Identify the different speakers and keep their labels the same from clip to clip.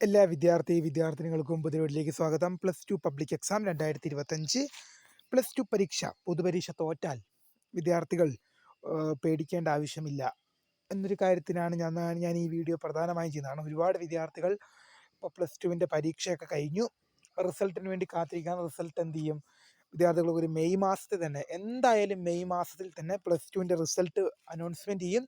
Speaker 1: എല്ലാ വിദ്യാർത്ഥി വിദ്യാർത്ഥിനികൾക്കും പുതിയവരിലേക്ക് സ്വാഗതം. പ്ലസ് ടു പബ്ലിക് എക്സാം രണ്ടായിരത്തി ഇരുപത്തഞ്ച് പ്ലസ് ടു പരീക്ഷ പൊതുപരീക്ഷ തോറ്റാൽ വിദ്യാർത്ഥികൾ പേടിക്കേണ്ട ആവശ്യമില്ല എന്നൊരു കാര്യത്തിനാണ് ഞാൻ ഞാൻ ഈ വീഡിയോ പ്രധാനമായും ചെയ്യുന്നതാണ് ഒരുപാട് വിദ്യാർത്ഥികൾ ഇപ്പോൾ പ്ലസ് ടുവിന്റെ പരീക്ഷയൊക്കെ കഴിഞ്ഞു. റിസൾട്ടിന് വേണ്ടി കാത്തിരിക്കാൻ റിസൾട്ട് എന്ത് ചെയ്യും? വിദ്യാർത്ഥികൾ ഒരു മെയ് മാസത്തിൽ തന്നെ എന്തായാലും മെയ് മാസത്തിൽ തന്നെ പ്ലസ് ടുവിന്റെ റിസൾട്ട് അനൗൺസ്മെന്റ് ചെയ്യും.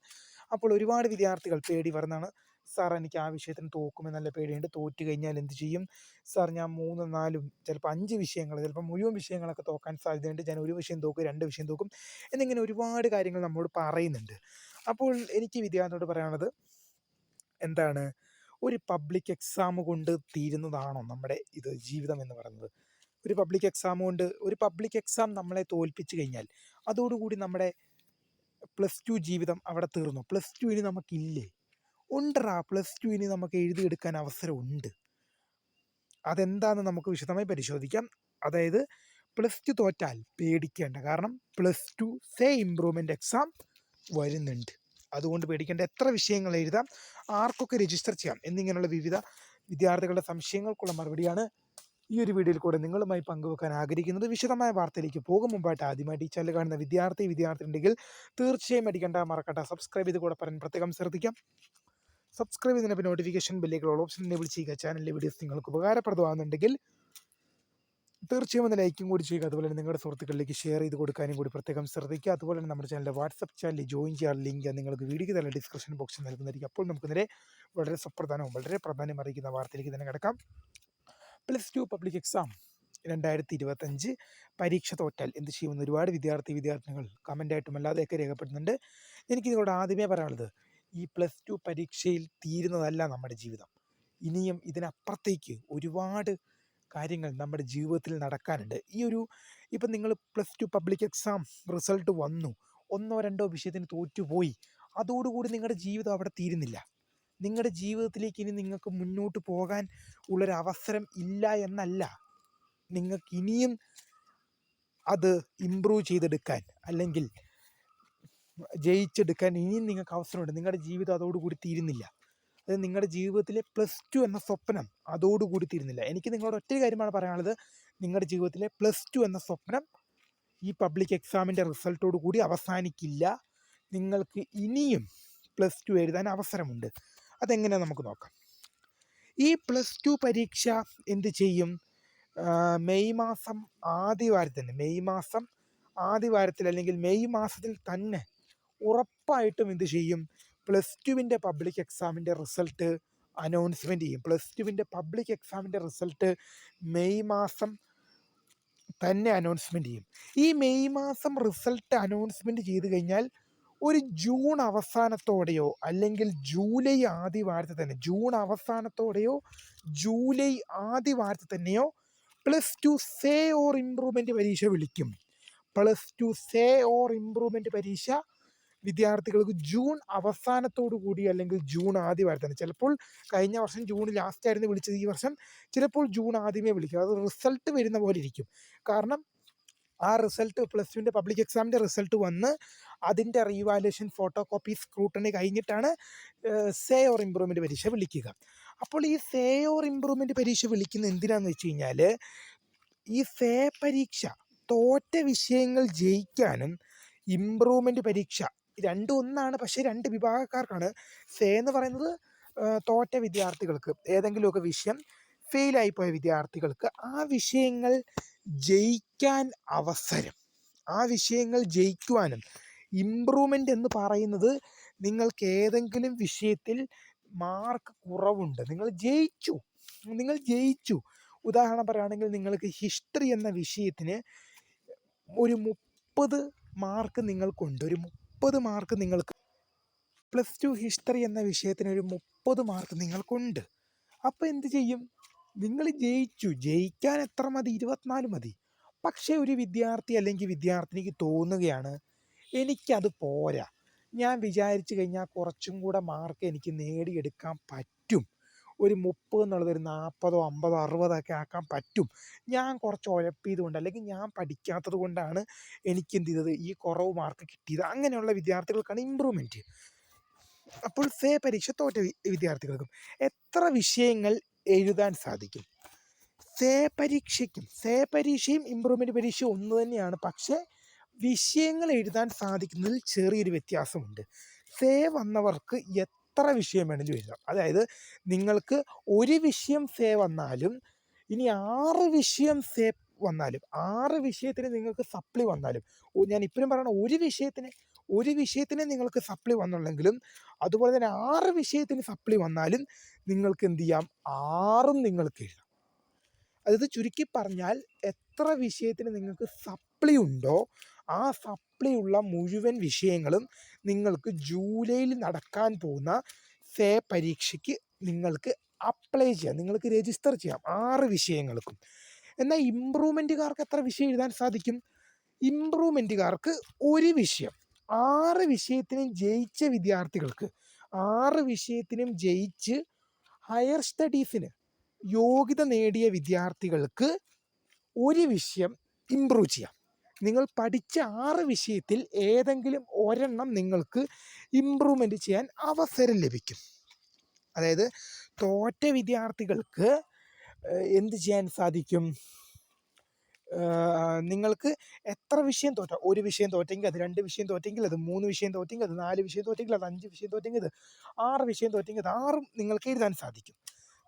Speaker 1: അപ്പോൾ ഒരുപാട് വിദ്യാർത്ഥികൾ പേടി പറഞ്ഞാണ് സാർ എനിക്ക് ആ വിഷയത്തിന് തോക്കുമെന്നല്ല പേടിയുണ്ട്. തോറ്റു കഴിഞ്ഞാൽ എന്ത് ചെയ്യും? സാർ ഞാൻ മൂന്നും നാലും ചിലപ്പോൾ അഞ്ച് വിഷയങ്ങൾ ചിലപ്പോൾ മുഴുവൻ വിഷയങ്ങളൊക്കെ തോക്കാൻ സാധ്യതയുണ്ട്. ഞാൻ ഒരു വിഷയം തോക്കും രണ്ട് വിഷയം തോക്കും എന്നിങ്ങനെ ഒരുപാട് കാര്യങ്ങൾ നമ്മോട് പറയുന്നുണ്ട്. അപ്പോൾ എനിക്ക് വിദ്യാർത്ഥിയോട് പറയാനുള്ളത് എന്താണ്? ഒരു പബ്ലിക് എക്സാം കൊണ്ട് തീരുന്നതാണോ നമ്മുടെ ഇത് ജീവിതം എന്ന് പറയുന്നത്? ഒരു പബ്ലിക് എക്സാം കൊണ്ട് ഒരു പബ്ലിക് എക്സാം നമ്മളെ തോൽപ്പിച്ചു കഴിഞ്ഞാൽ അതോടുകൂടി നമ്മുടെ പ്ലസ് ടു ജീവിതം അവിടെ തീർന്നു? പ്ലസ് ടു ഇനി നമുക്കില്ലേ? ഉണ്ടറാ പ്ലസ് ടു ഇനി നമുക്ക് എഴുതിയെടുക്കാൻ അവസരമുണ്ട്. അതെന്താണെന്ന് നമുക്ക് വിശദമായി പരിശോധിക്കാം. അതായത് പ്ലസ് ടു തോറ്റാൽ പേടിക്കേണ്ട. കാരണം plus two say improvement exam വരുന്നുണ്ട്. അതുകൊണ്ട് പേടിക്കേണ്ട. എത്ര വിഷയങ്ങൾ എഴുതാം ആർക്കൊക്കെ രജിസ്റ്റർ ചെയ്യാം എന്നിങ്ങനെയുള്ള വിവിധ വിദ്യാർത്ഥികളുടെ സംശയങ്ങൾക്കുള്ള മറുപടിയാണ് ഈ ഒരു വീഡിയോയിൽ കൂടെ നിങ്ങളുമായി പങ്കുവെക്കാൻ ആഗ്രഹിക്കുന്നത്. വിശദമായ വാർത്തയിലേക്ക് പോകും. മുമ്പായിട്ട് ആദ്യമായിട്ട് ഈ ചാനൽ കാണുന്ന വിദ്യാർത്ഥി വിദ്യാർത്ഥി ഉണ്ടെങ്കിൽ തീർച്ചയായും അടിക്കേണ്ട മറക്കട്ടെ സബ്സ്ക്രൈബ് ചെയ്ത് കൂടെ പറയാൻ പ്രത്യേകം ശ്രദ്ധിക്കാം. സബ്സ്ക്രൈബ് ചെയ്തതിനപ്പോൾ നോട്ടിഫിക്കേഷൻ ബില്ലേക്കുള്ള ഓപ്ഷൻ എനേബിൾ ചെയ്യുക. ചാനലിലെ വീഡിയോസ് നിങ്ങൾക്ക് ഉപകാരപ്രദമാകുന്നുണ്ടെങ്കിൽ തീർച്ചയായും ഒന്ന് ലൈക്കും കൂടി ചെയ്യുക. അതുപോലെ തന്നെ നിങ്ങളുടെ സുഹൃത്തുക്കളിലേക്ക് ഷെയർ ചെയ്ത് കൊടുക്കാനും കൂടി പ്രത്യേകം ശ്രദ്ധിക്കുക. അതുപോലെ തന്നെ നമ്മുടെ ചാനലിലെ വാട്സപ്പ് ചാനലിൽ ജോയിൻ ചെയ്യാൻ ലിങ്ക് നിങ്ങൾക്ക് വീഡിയോയ്ക്ക് തന്നെ ഡിസ്ക്രിപ്ഷൻ ബോക്സിൽ നൽകുന്നതായിരിക്കും. അപ്പോൾ നമുക്ക് നേരെ വളരെ സുപ്രധാനവും വളരെ പ്രാധാന്യം അറിയിക്കുന്ന വാർത്തയിലേക്ക് തന്നെ കിടക്കാം. പ്ലസ് ടു പബ്ലിക് എക്സാം രണ്ടായിരത്തി ഇരുപത്തഞ്ച് പരീക്ഷ തോറ്റാൽ. എന്ത് ചെയ്യുമെന്ന് ഒരുപാട് വിദ്യാർത്ഥി വിദ്യാർത്ഥിനികൾ കമന്റായിട്ടും അല്ലാതെയൊക്കെ രേഖപ്പെടുന്നുണ്ട് എനിക്ക് നിങ്ങളോട് ആദ്യമേ പറയാനുള്ളത് ഈ പ്ലസ് ടു പരീക്ഷയിൽ തീരുന്നതല്ല നമ്മുടെ ജീവിതം. ഇനിയും ഇതിനപ്പുറത്തേക്ക് ഒരുപാട് കാര്യങ്ങൾ നമ്മുടെ ജീവിതത്തിൽ നടക്കാനുണ്ട്. ഈ ഒരു ഇപ്പം നിങ്ങൾ plus two public exam result വന്നു. ഒന്നോ രണ്ടോ വിഷയത്തിന് തോറ്റുപോയി. അതോടുകൂടി നിങ്ങളുടെ ജീവിതം അവിടെ തീരുന്നില്ല. നിങ്ങളുടെ ജീവിതത്തിലേക്ക് ഇനി നിങ്ങൾക്ക് മുന്നോട്ട് പോകാൻ ഉള്ളൊരു അവസരം ഇല്ല എന്നല്ല. നിങ്ങൾക്ക് ഇനിയും അത് ഇമ്പ്രൂവ് ചെയ്തെടുക്കാൻ അല്ലെങ്കിൽ ജയിച്ചെടുക്കാൻ ഇനിയും നിങ്ങൾക്ക് അവസരമുണ്ട്. നിങ്ങളുടെ ജീവിതം അതോടുകൂടി തീരുന്നില്ല. അത് നിങ്ങളുടെ ജീവിതത്തിലെ പ്ലസ് ടു എന്ന സ്വപ്നം അതോടുകൂടി തീരുന്നില്ല. എനിക്ക് നിങ്ങളോട് ഒറ്റ കാര്യമാണ് പറയാനുള്ളത്. നിങ്ങളുടെ ജീവിതത്തിലെ പ്ലസ് ടു എന്ന സ്വപ്നം ഈ പബ്ലിക് എക്സാമിന്റെ റിസൾട്ടോട് കൂടി അവസാനിക്കില്ല. നിങ്ങൾക്ക് ഇനിയും പ്ലസ് ടു എഴുതാൻ അവസരമുണ്ട്. അതെങ്ങനെ നമുക്ക് നോക്കാം. ഈ പ്ലസ് ടു പരീക്ഷ എന്ത് ചെയ്യും? മെയ് മാസം ആദ്യ വാരത്തിൽ തന്നെ മെയ് മാസം ആദ്യ വാരത്തിൽ അല്ലെങ്കിൽ മെയ് മാസത്തിൽ തന്നെ ഉറപ്പായിട്ടും എന്ത് ചെയ്യും? പ്ലസ് ടുവിന്റെ പബ്ലിക് എക്സാമിന്റെ റിസൾട്ട് അനൗൺസ്മെന്റ് ചെയ്യും. പ്ലസ് ടുവിന്റെ പബ്ലിക് എക്സാമിന്റെ റിസൾട്ട് മെയ് മാസം തന്നെ അനൗൺസ്മെന്റ് ചെയ്യും. ഈ മെയ് മാസം റിസൾട്ട് അനൗൺസ്മെന്റ് ചെയ്ത് കഴിഞ്ഞാൽ ഒരു ജൂൺ അവസാനത്തോടെയോ അല്ലെങ്കിൽ ജൂലൈ ആദ്യ വാരത്തിൽ തന്നെ ജൂൺ അവസാനത്തോടെയോ ജൂലൈ ആദ്യ വാരത്തിൽ തന്നെയോ plus two say or improvement പരീക്ഷ വിളിക്കും. Plus two say or improvement പരീക്ഷ വിദ്യാർത്ഥികൾക്ക് ജൂൺ അവസാനത്തോടു കൂടി അല്ലെങ്കിൽ ജൂൺ ആദ്യമായിട്ട് തന്നെ. ചിലപ്പോൾ കഴിഞ്ഞ വർഷം ജൂൺ ലാസ്റ്റ് ആയിരുന്നു വിളിച്ചത്. ഈ വർഷം ചിലപ്പോൾ ജൂൺ ആദ്യമേ വിളിക്കും. അത് റിസൾട്ട് വരുന്ന പോലെ ഇരിക്കും. കാരണം ആ റിസൾട്ട് പ്ലസ് ടുവിന്റെ പബ്ലിക് എക്സാമിന്റെ റിസൾട്ട് വന്ന് അതിന്റെ റീവാലുവേഷൻ ഫോട്ടോ കോപ്പി സ്ക്രൂട്ടണി കഴിഞ്ഞിട്ടാണ് സേ ഓർ ഇമ്പ്രൂവ്മെന്റ് പരീക്ഷ വിളിക്കുക. അപ്പോൾ ഈ സേ ഓർ ഇമ്പ്രൂവ്മെന്റ് പരീക്ഷ വിളിക്കുന്ന എന്തിനാന്ന് വെച്ച് കഴിഞ്ഞാൽ ഈ സേ പരീക്ഷ തോറ്റ വിഷയങ്ങൾ ജയിക്കാനും ഇമ്പ്രൂവ്മെന്റ് പരീക്ഷ രണ്ടും ഒന്നാണ്. പക്ഷേ രണ്ട് വിഭാഗക്കാർക്കാണ്. സേ എന്ന് പറയുന്നത് തോറ്റ വിദ്യാർത്ഥികൾക്ക് ഏതെങ്കിലുമൊക്കെ വിഷയം ഫെയിലായിപ്പോയ വിദ്യാർത്ഥികൾക്ക് ആ വിഷയങ്ങൾ ജയിക്കാൻ അവസരം ആ വിഷയങ്ങൾ ജയിക്കുവാനും ഇമ്പ്രൂവ്മെന്റ് എന്ന് പറയുന്നത് നിങ്ങൾക്ക് ഏതെങ്കിലും വിഷയത്തിൽ മാർക്ക് കുറവുണ്ട്. നിങ്ങൾ ജയിച്ചു. നിങ്ങൾ ജയിച്ചു. ഉദാഹരണം പറയുകയാണെങ്കിൽ നിങ്ങൾക്ക് ഹിസ്റ്ററി എന്ന വിഷയത്തിന് ഒരു മുപ്പത് മാർക്ക് നിങ്ങൾക്കുണ്ട്. ഒരു മുപ്പത് മാർക്ക് നിങ്ങൾക്ക്. പ്ലസ് ടു ഹിസ്റ്ററി എന്ന വിഷയത്തിന് ഒരു മുപ്പത് മാർക്ക് നിങ്ങൾക്കുണ്ട്. അപ്പോൾ എന്ത് ചെയ്യും? നിങ്ങൾ ജയിച്ചു. ജയിക്കാൻ എത്ര മതി? ഇരുപത്തിനാല് മതി. പക്ഷേ ഒരു വിദ്യാർത്ഥി അല്ലെങ്കിൽ വിദ്യാർത്ഥിനിക്ക് തോന്നുകയാണ് എനിക്കത് പോരാ. ഞാൻ വിചാരിച്ചു കഴിഞ്ഞാൽ കുറച്ചും കൂടെ മാർക്ക് എനിക്ക് നേടിയെടുക്കാൻ പറ്റും. ഒരു മുപ്പത് എന്നുള്ളത് ഒരു നാൽപ്പതോ അമ്പതോ അറുപതോ ഒക്കെ ആക്കാൻ പറ്റും. ഞാൻ കുറച്ച് ഉഴപ്പിയതുകൊണ്ട് അല്ലെങ്കിൽ ഞാൻ പഠിക്കാത്തത് കൊണ്ടാണ് എനിക്ക് എന്ത് ചെയ്തത്? ഈ കുറവ് മാർക്ക് കിട്ടിയത്. അങ്ങനെയുള്ള വിദ്യാർത്ഥികൾക്കാണ് ഇമ്പ്രൂവ്മെന്റ് അപ്പോൾ സേ പരീക്ഷ തോറ്റ വിദ്യാർത്ഥികൾക്കും എത്ര വിഷയങ്ങൾ എഴുതാൻ സാധിക്കും? സേ പരീക്ഷയ്ക്കും സേ പരീക്ഷയും ഇമ്പ്രൂവ്മെന്റ് പരീക്ഷയും ഒന്ന് തന്നെയാണ്. പക്ഷേ വിഷയങ്ങൾ എഴുതാൻ സാധിക്കുന്നതിൽ ചെറിയൊരു വ്യത്യാസമുണ്ട്. സേ വന്നവർക്ക് എത്ര വിഷയം വേണമെങ്കിലും എഴുതാം. അതായത് നിങ്ങൾക്ക് ഒരു വിഷയം സേ വന്നാലും ഇനി ആറ് വിഷയം സേ വന്നാലും ആറ് വിഷയത്തിന് നിങ്ങൾക്ക് സപ്ലി വന്നാലും ഞാൻ ഇപ്പോഴും പറയണ ഒരു വിഷയത്തിന് ഒരു വിഷയത്തിന് നിങ്ങൾക്ക് സപ്ലി വന്നുള്ളെങ്കിലും അതുപോലെ തന്നെ ആറ് വിഷയത്തിന് സപ്ലി വന്നാലും നിങ്ങൾക്ക് എന്ത് ചെയ്യാം? ആറും നിങ്ങൾക്ക് എഴുതാം. അതായത് ചുരുക്കി പറഞ്ഞാൽ എത്ര വിഷയത്തിന് നിങ്ങൾക്ക് സപ്ലി ഉണ്ടോ ആ സപ്ലി ഉള്ള മുഴുവൻ വിഷയങ്ങളും നിങ്ങൾക്ക് ജൂലൈയിൽ നടക്കാൻ പോകുന്ന സേ പരീക്ഷയ്ക്ക് നിങ്ങൾക്ക് അപ്ലൈ ചെയ്യാം. നിങ്ങൾക്ക് രജിസ്റ്റർ ചെയ്യാം ആറ് വിഷയങ്ങൾക്കും. എന്നാൽ ഇമ്പ്രൂവ്മെന്റുകാർക്ക് എത്ര വിഷയം എഴുതാൻ സാധിക്കും? ഇമ്പ്രൂവ്മെന്റുകാർക്ക് ഒരു വിഷയം. ആറ് വിഷയത്തിനും ജയിച്ച വിദ്യാർത്ഥികൾക്ക് ആറ് വിഷയത്തിനും ജയിച്ച് ഹയർ സ്റ്റഡീസിന് യോഗ്യത നേടിയ വിദ്യാർത്ഥികൾക്ക് ഒരു വിഷയം ഇമ്പ്രൂവ് ചെയ്യാം. നിങ്ങൾ പഠിച്ച ആറ് വിഷയത്തിൽ ഏതെങ്കിലും ഒരെണ്ണം നിങ്ങൾക്ക് ഇമ്പ്രൂവ്മെന്റ് ചെയ്യാൻ അവസരം ലഭിക്കും. അതായത് തോറ്റ വിദ്യാർത്ഥികൾക്ക് എന്ത് ചെയ്യാൻ സാധിക്കും? നിങ്ങൾക്ക് എത്ര വിഷയം തോറ്റ? ഒരു വിഷയം തോറ്റെങ്കിൽ അത് രണ്ട് വിഷയം തോറ്റെങ്കിൽ അത് മൂന്ന് വിഷയം തോറ്റെങ്കിൽ അത് നാല് വിഷയം തോറ്റെങ്കിൽ അത് അഞ്ച് വിഷയം തോറ്റെങ്കിൽ അത് ആറ് വിഷയം തോറ്റെങ്കിൽ അത് ആറും നിങ്ങൾക്ക് എഴുതാൻ സാധിക്കും.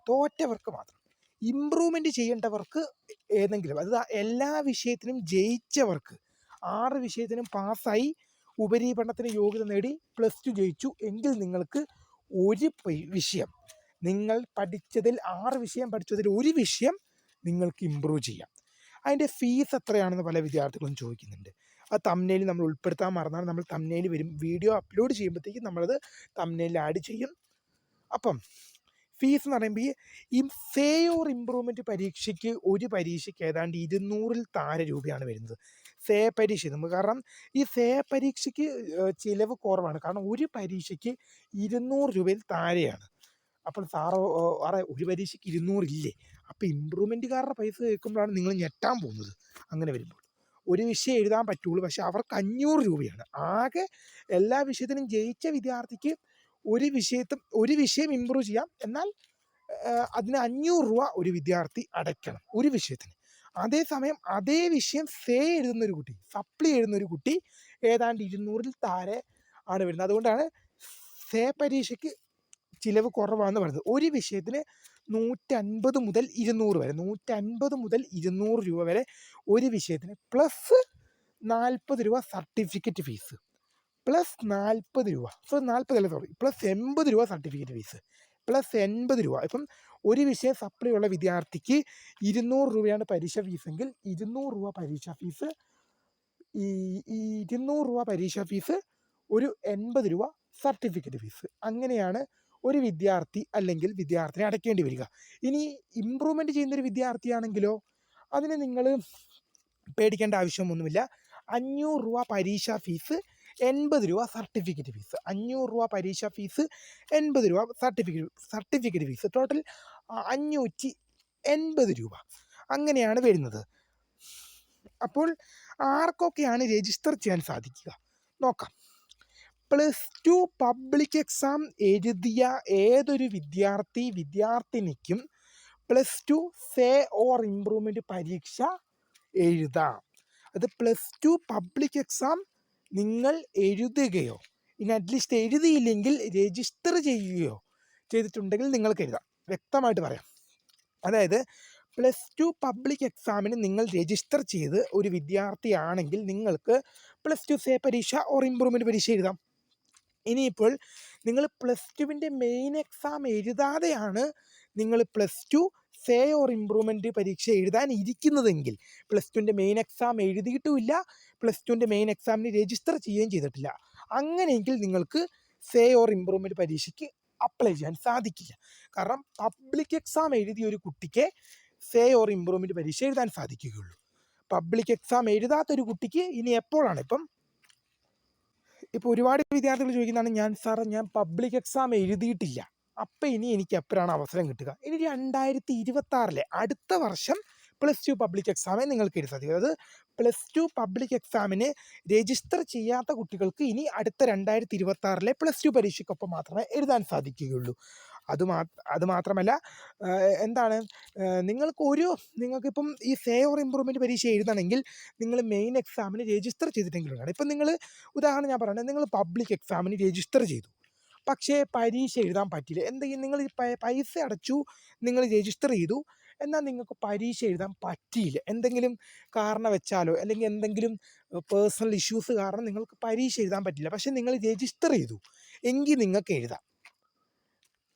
Speaker 1: തോറ്റവർക്ക് മാത്രം. ഇമ്പ്രൂവ്മെന്റ് ചെയ്യേണ്ടവർക്ക് ഏതെങ്കിലും അത് എല്ലാ വിഷയത്തിനും ജയിച്ചവർക്ക് ആറ് വിഷയത്തിനും പാസ്സായി ഉപരിപഠനത്തിന് യോഗ്യത നേടി പ്ലസ് ടു ജയിച്ചു എങ്കിൽ നിങ്ങൾക്ക് ഒരു വിഷയം നിങ്ങൾ പഠിച്ചതിൽ ആറ് വിഷയം പഠിച്ചതിൽ ഒരു വിഷയം നിങ്ങൾക്ക് ഇമ്പ്രൂവ് ചെയ്യാം. അതിന്റെ ഫീസ് എത്രയാണെന്ന് പല വിദ്യാർത്ഥികളും ചോദിക്കുന്നുണ്ട്. ആ തമ്നയിൽ നമ്മൾ ഉൾപ്പെടുത്താൻ മറന്നാൽ നമ്മൾ തമ്നയിൽ വരും. വീഡിയോ അപ്ലോഡ് ചെയ്യുമ്പോഴത്തേക്കും നമ്മളത് തമ്നയിൽ ആഡ് ചെയ്യും. അപ്പം ഫീസ് എന്ന് പറയുമ്പോൾ ഈ സേയോർ ഓർ ഇമ്പ്രൂവ്മെന്റ് പരീക്ഷയ്ക്ക് ഒരു പരീക്ഷയ്ക്ക് ഏതാണ്ട് ഇരുന്നൂറിൽ താഴെ രൂപയാണ് വരുന്നത്. സേ പരീക്ഷ നമുക്ക് കാരണം ഈ സേ പരീക്ഷയ്ക്ക് ചിലവ് കുറവാണ്. കാരണം ഒരു പരീക്ഷയ്ക്ക് ഇരുന്നൂറ് രൂപയിൽ താഴെയാണ്. അപ്പോൾ സാറ് ആറെ ഒരു പരീക്ഷയ്ക്ക് ഇരുന്നൂറില്ലേ അപ്പോൾ ഇമ്പ്രൂവ്മെന്റുകാരുടെ പൈസ കേൾക്കുമ്പോഴാണ് നിങ്ങൾ ഞെട്ടാൻ പോകുന്നത് അങ്ങനെ വരുമ്പോൾ. ഒരു വിഷയം എഴുതാൻ പറ്റുള്ളൂ പക്ഷെ അവർക്ക് അഞ്ഞൂറ് രൂപയാണ്. ആകെ എല്ലാ വിഷയത്തിനും ജയിച്ച വിദ്യാർത്ഥിക്ക് ഒരു വിഷയത്തും ഒരു വിഷയം ഇമ്പ്രൂവ് ചെയ്യാം. എന്നാൽ അതിന് അഞ്ഞൂറ് രൂപ ഒരു വിദ്യാർത്ഥി അടയ്ക്കണം ഒരു വിഷയത്തിന്. അതേസമയം അതേ വിഷയം സേ എഴുതുന്ന ഒരു കുട്ടി സപ്ലി എഴുതുന്ന ഒരു കുട്ടി ഏതാണ്ട് ഇരുന്നൂറിൽ താഴെ ആണ് വരുന്നത്. അതുകൊണ്ടാണ് സേ പരീക്ഷയ്ക്ക് ചിലവ് കുറവാണെന്ന് പറയുന്നത്. ഒരു വിഷയത്തിന് നൂറ്റൻപത് മുതൽ ഇരുന്നൂറ് വരെ നൂറ്റൻപത് മുതൽ ഇരുന്നൂറ് രൂപ വരെ ഒരു വിഷയത്തിന് പ്ലസ് നാൽപ്പത് രൂപ സർട്ടിഫിക്കറ്റ് ഫീസ് പ്ലസ് നാൽപ്പത് രൂപ. സോ നാൽപ്പതല്ല സോറി പ്ലസ് എൺപത് രൂപ സർട്ടിഫിക്കറ്റ് ഫീസ് പ്ലസ് എൺപത് രൂപ. ഇപ്പം ഒരു വിഷയം സപ്ലൈ ഉള്ള വിദ്യാർത്ഥിക്ക് ഇരുന്നൂറ് രൂപയാണ് പരീക്ഷ ഫീസെങ്കിൽ ഇരുന്നൂറ് രൂപ പരീക്ഷ ഫീസ് ഈ ഇരുന്നൂറ് രൂപ പരീക്ഷ ഫീസ് ഒരു എൺപത് രൂപ സർട്ടിഫിക്കറ്റ് ഫീസ് അങ്ങനെയാണ് ഒരു വിദ്യാർത്ഥി അല്ലെങ്കിൽ വിദ്യാർത്ഥിനെ അടയ്ക്കേണ്ടി വരിക. ഇനി ഇമ്പ്രൂവ്മെന്റ് ചെയ്യുന്നൊരു വിദ്യാർത്ഥിയാണെങ്കിലോ അതിന് നിങ്ങൾ പേടിക്കേണ്ട ആവശ്യമൊന്നുമില്ല. അഞ്ഞൂറ് രൂപ പരീക്ഷ ഫീസ് എൺപത് രൂപ സർട്ടിഫിക്കറ്റ് ഫീസ് അഞ്ഞൂറ് രൂപ പരീക്ഷ ഫീസ് എൺപത് രൂപ സർട്ടിഫിക്കറ്റ് സർട്ടിഫിക്കറ്റ് ഫീസ് ടോട്ടൽ അഞ്ഞൂറ്റി എൺപത് രൂപ. അങ്ങനെയാണ് വരുന്നത്. അപ്പോൾ ആർക്കൊക്കെയാണ് രജിസ്റ്റർ ചെയ്യാൻ സാധിക്കുക? നോക്കാം. പ്ലസ് ടു പബ്ലിക് എക്സാം എഴുതിയ ഏതൊരു വിദ്യാർത്ഥി വിദ്യാർത്ഥിനിക്കും plus two say or improvement പരീക്ഷ എഴുതാം. അത് പ്ലസ് ടു പബ്ലിക് എക്സാം നിങ്ങൾ എഴുതുകയോ ഇനി അറ്റ്ലീസ്റ്റ് എഴുതിയില്ലെങ്കിൽ രജിസ്റ്റർ ചെയ്യുകയോ ചെയ്തിട്ടുണ്ടെങ്കിൽ നിങ്ങൾക്ക് എഴുതാം വ്യക്തമായിട്ട് പറയാം. അതായത് പ്ലസ് ടു പബ്ലിക് എക്സാമിന് നിങ്ങൾ രജിസ്റ്റർ ചെയ്ത് ഒരു വിദ്യാർത്ഥിയാണെങ്കിൽ നിങ്ങൾക്ക് പ്ലസ് ടു സേ പരീക്ഷ ഓർ ഇമ്പ്രൂവ്മെന്റ് പരീക്ഷ എഴുതാം. ഇനിയിപ്പോൾ നിങ്ങൾ പ്ലസ് ടുവിന്റെ മെയിൻ എക്സാം എഴുതാതെയാണ് നിങ്ങൾ plus two say or improvement പരീക്ഷ എഴുതാൻ ഇരിക്കുന്നതെങ്കിൽ പ്ലസ് ടുവിന്റെ മെയിൻ എക്സാം എഴുതിയിട്ടുമില്ല പ്ലസ് ടുവിന്റെ മെയിൻ എക്സാമിന് രജിസ്റ്റർ ചെയ്യുകയും ചെയ്തിട്ടില്ല. അങ്ങനെയെങ്കിൽ നിങ്ങൾക്ക് സേ ഓർ ഇമ്പ്രൂവ്മെന്റ് പരീക്ഷയ്ക്ക് അപ്ലൈ ചെയ്യാൻ സാധിക്കില്ല. കാരണം പബ്ലിക് എക്സാം എഴുതിയ ഒരു കുട്ടിക്ക് സേ ഓർ ഇമ്പ്രൂവ്മെന്റ് പരീക്ഷ എഴുതാൻ സാധിക്കുകയുള്ളൂ. പബ്ലിക് എക്സാം എഴുതാത്തൊരു കുട്ടിക്ക് ഇനി എപ്പോഴാണ് ഇപ്പം? ഇപ്പോൾ ഒരുപാട് വിദ്യാർത്ഥികൾ ചോദിക്കുന്നതാണ് ഞാൻ സാറേ ഞാൻ പബ്ലിക് എക്സാം എഴുതിയിട്ടില്ല. അപ്പം ഇനി എനിക്ക് എപ്പോഴാണ് അവസരം കിട്ടുക? ഇനി രണ്ടായിരത്തി ഇരുപത്തി ആറിലെ അടുത്ത വർഷം പ്ലസ് ടു പബ്ലിക് എക്സാമേ നിങ്ങൾക്ക് എഴുതി സാധിക്കും. അതായത് പ്ലസ് ടു പബ്ലിക് എക്സാമിന് രജിസ്റ്റർ ചെയ്യാത്ത കുട്ടികൾക്ക് ഇനി അടുത്ത രണ്ടായിരത്തി ഇരുപത്തി ആറിലെ പ്ലസ് ടു പരീക്ഷയ്ക്കൊപ്പം മാത്രമേ എഴുതാൻ സാധിക്കുകയുള്ളൂ. അത് മാ അത് മാത്രമല്ല എന്താണ് നിങ്ങൾക്ക് ഒരു നിങ്ങൾക്കിപ്പം ഈ സേ ഓർ ഇമ്പ്രൂവ്മെന്റ് പരീക്ഷ എഴുതണമെങ്കിൽ നിങ്ങൾ മെയിൻ എക്സാമിന് രജിസ്റ്റർ ചെയ്തിട്ടെങ്കിലും ഇപ്പം നിങ്ങൾ ഉദാഹരണം ഞാൻ പറയുന്നത് നിങ്ങൾ പബ്ലിക് എക്സാമിന് രജിസ്റ്റർ ചെയ്തു. പക്ഷേ പരീക്ഷ എഴുതാൻ പറ്റില്ല. എന്തെങ്കിലും നിങ്ങൾ പൈസ അടച്ചു നിങ്ങൾ രജിസ്റ്റർ ചെയ്തു എന്നാൽ നിങ്ങൾക്ക് പരീക്ഷ എഴുതാൻ പറ്റിയില്ല. എന്തെങ്കിലും കാരണം വെച്ചാലോ അല്ലെങ്കിൽ എന്തെങ്കിലും പേഴ്സണൽ ഇഷ്യൂസ് കാരണം നിങ്ങൾക്ക് പരീക്ഷ എഴുതാൻ പറ്റില്ല. പക്ഷേ നിങ്ങൾ രജിസ്റ്റർ ചെയ്തു. എങ്കിൽ നിങ്ങൾക്ക് എഴുതാം.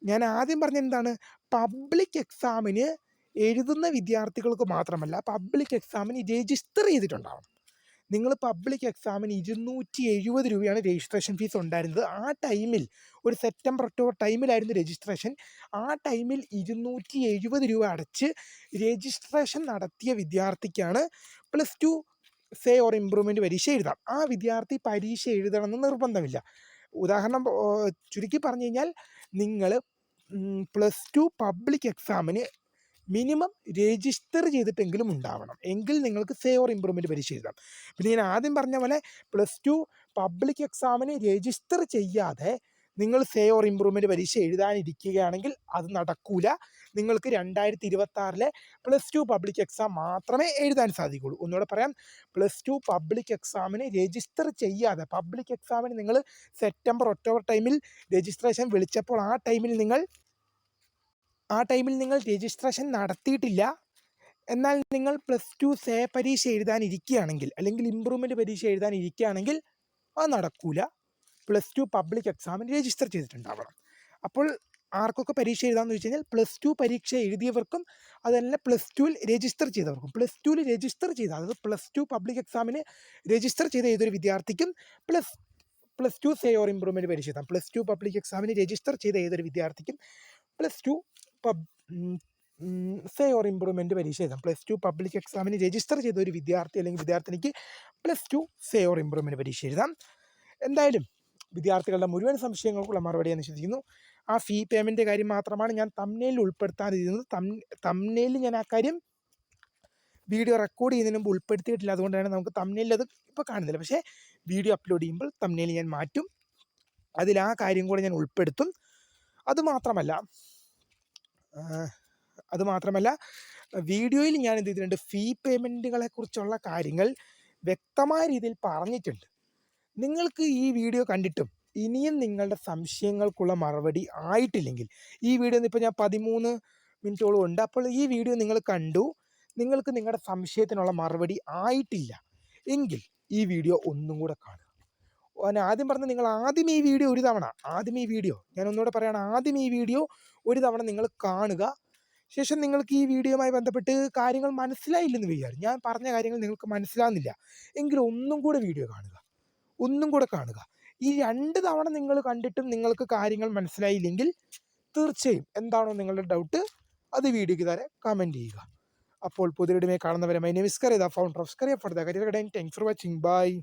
Speaker 1: ഞാൻ ആദ്യം പറഞ്ഞ എന്താണ്? പബ്ലിക് എക്സാമിന് എഴുതുന്ന വിദ്യാർത്ഥികൾക്ക് മാത്രമല്ല പബ്ലിക് എക്സാമിന് രജിസ്റ്റർ ചെയ്തിട്ടുണ്ടാവണം. നിങ്ങൾ പബ്ലിക് എക്സാമിന് ഇരുന്നൂറ്റി എഴുപത് രൂപയാണ് രജിസ്ട്രേഷൻ ഫീസ് ഉണ്ടായിരുന്നത്. ആ ടൈമിൽ ഒരു സെപ്റ്റംബർ ഒക്ടോബർ ടൈമിലായിരുന്നു രജിസ്ട്രേഷൻ ആ ടൈമിൽ ഇരുന്നൂറ്റി എഴുപത് രൂപ അടച്ച് രജിസ്ട്രേഷൻ നടത്തിയ വിദ്യാർത്ഥിക്കാണ് plus two say or improvement പരീക്ഷ എഴുതാം. ആ വിദ്യാർത്ഥി പരീക്ഷ എഴുതണമെന്ന് നിർബന്ധമില്ല. ഉദാഹരണം ചുരുക്കി പറഞ്ഞു കഴിഞ്ഞാൽ നിങ്ങൾ പ്ലസ് ടു പബ്ലിക് എക്സാമിന് മിനിമം രജിസ്റ്റർ ചെയ്തിട്ടെങ്കിലും ഉണ്ടാവണം. എങ്കിൽ നിങ്ങൾക്ക് സേ ഓർ ഇമ്പ്രൂവ്മെന്റ് പരീക്ഷ എഴുതാം. പിന്നെ ഞാൻ ആദ്യം പറഞ്ഞ പോലെ പ്ലസ് ടു പബ്ലിക് എക്സാമിന് രജിസ്റ്റർ ചെയ്യാതെ നിങ്ങൾ സേ ഓർ ഇമ്പ്രൂവ്മെന്റ് പരീക്ഷ എഴുതാനിരിക്കുകയാണെങ്കിൽ അത് നടക്കൂല. നിങ്ങൾക്ക് രണ്ടായിരത്തി ഇരുപത്തി പ്ലസ് ടു പബ്ലിക് എക്സാം മാത്രമേ എഴുതാൻ സാധിക്കുള്ളൂ ഒന്നുകൂടെ പറയാം. പ്ലസ് ടു പബ്ലിക് എക്സാമിന് രജിസ്റ്റർ ചെയ്യാതെ പബ്ലിക് എക്സാമിന് നിങ്ങൾ സെപ്റ്റംബർ ഒക്ടോബർ ടൈമിൽ രജിസ്ട്രേഷൻ വിളിച്ചപ്പോൾ ആ ടൈമിൽ നിങ്ങൾ ആ ടൈമിൽ നിങ്ങൾ രജിസ്ട്രേഷൻ നടത്തിയിട്ടില്ല. എന്നാൽ നിങ്ങൾ പ്ലസ് ടു സേ പരീക്ഷ എഴുതാനിരിക്കുകയാണെങ്കിൽ അല്ലെങ്കിൽ ഇമ്പ്രൂവ്മെന്റ് പരീക്ഷ എഴുതാനിരിക്കുകയാണെങ്കിൽ അത് നടക്കൂല. പ്ലസ് ടു പബ്ലിക് എക്സാമിന് രജിസ്റ്റർ ചെയ്തിട്ടുണ്ടാവണം. അപ്പോൾ ആർക്കൊക്കെ പരീക്ഷ എഴുതാമെന്ന് വെച്ച് കഴിഞ്ഞാൽ പ്ലസ് ടു പരീക്ഷ എഴുതിയവർക്കും അതല്ല പ്ലസ് ടുവിൽ രജിസ്റ്റർ ചെയ്തവർക്കും. പ്ലസ് ടുവിൽ രജിസ്റ്റർ ചെയ്ത അതായത് പ്ലസ് ടു പബ്ലിക് എക്സാമിന് രജിസ്റ്റർ ചെയ്ത ഏതൊരു വിദ്യാർത്ഥിക്കും plus plus two say or improvement പരീക്ഷ എഴുതാം. പ്ലസ് ടു പബ്ലിക് എക്സാമിന് രജിസ്റ്റർ ചെയ്ത ഏതൊരു വിദ്യാർത്ഥിക്കും plus two pub say or improvement പരീക്ഷ എഴുതാം. പ്ലസ് ടു പബ്ലിക് എക്സാമിന് രജിസ്റ്റർ ചെയ്ത ഒരു വിദ്യാർത്ഥി അല്ലെങ്കിൽ വിദ്യാർത്ഥിനിക്ക് plus two say or improvement പരീക്ഷ എഴുതാം. എന്തായാലും വിദ്യാർത്ഥികളുടെ മുഴുവൻ സംശയങ്ങൾക്കുള്ള മറുപടി എന്ന് വിശ്വസിക്കുന്നു. ആ ഫീ പേയ്മെന്റ് കാര്യം മാത്രമാണ് ഞാൻ തമ്നയിൽ ഉൾപ്പെടുത്താതിരുന്നത്. തം തമ്നയിൽ ഞാൻ ആ കാര്യം വീഡിയോ റെക്കോർഡ് ചെയ്യുന്നതിന് മുമ്പ് ഉൾപ്പെടുത്തിയിട്ടില്ല. അതുകൊണ്ടാണ് നമുക്ക് തമ്നയിൽ അത് ഇപ്പോൾ കാണുന്നില്ല പക്ഷേ വീഡിയോ അപ്ലോഡ് ചെയ്യുമ്പോൾ തമ്നയിൽ ഞാൻ മാറ്റും. അതിൽ ആ കാര്യം കൂടെ ഞാൻ ഉൾപ്പെടുത്തും. അതുമാത്രമല്ല അതുമാത്രമല്ല വീഡിയോയിൽ ഞാൻ എന്ത് ചെയ്തിട്ടുണ്ട് ഫീ പേയ്മെന്റുകളെ കുറിച്ചുള്ള കാര്യങ്ങൾ വ്യക്തമായ രീതിയിൽ പറഞ്ഞിട്ടുണ്ട്. നിങ്ങൾക്ക് ഈ വീഡിയോ കണ്ടിട്ടും ഇനിയും നിങ്ങളുടെ സംശയങ്ങൾക്കുള്ള മറുപടി ആയിട്ടില്ലെങ്കിൽ ഈ വീഡിയോ ഇപ്പോൾ ഞാൻ പതിമൂന്ന് മിനിറ്റോളം ഉണ്ട് അപ്പോൾ ഈ വീഡിയോ നിങ്ങൾ കണ്ടു നിങ്ങൾക്ക് നിങ്ങളുടെ സംശയത്തിനുള്ള മറുപടി ആയിട്ടില്ല എങ്കിൽ ഈ വീഡിയോ ഒന്നും കൂടെ കാണുക. ഞാൻ ആദ്യം പറഞ്ഞത് നിങ്ങൾ ആദ്യം ഈ വീഡിയോ ഒരു തവണ ആദ്യം ഈ വീഡിയോ ഞാൻ ഒന്നുകൂടെ പറയുകയാണ് ആദ്യം ഈ വീഡിയോ ഒരു തവണ നിങ്ങൾ കാണുക. ശേഷം നിങ്ങൾക്ക് ഈ വീഡിയോയുമായി ബന്ധപ്പെട്ട് കാര്യങ്ങൾ മനസ്സിലായില്ലെന്ന് വിചാരിക്കും ഞാൻ പറഞ്ഞ കാര്യങ്ങൾ നിങ്ങൾക്ക് മനസ്സിലാകുന്നില്ല എങ്കിൽ ഒന്നും കൂടെ വീഡിയോ കാണുക. ഒന്നും കൂടെ കാണുക. ഈ രണ്ട് തവണ നിങ്ങൾ കണ്ടിട്ടും നിങ്ങൾക്ക് കാര്യങ്ങൾ മനസ്സിലായില്ലെങ്കിൽ തീർച്ചയായും എന്താണോ നിങ്ങളുടെ ഡൗട്ട് അത് വീഡിയോയ്ക്ക് താരെ കമന്റ് ചെയ്യുക. അപ്പോൾ പുതിയടുമേ കാണുന്നവരെ my name is Kariya founder of Scaria for the career guidance thanks for watching bye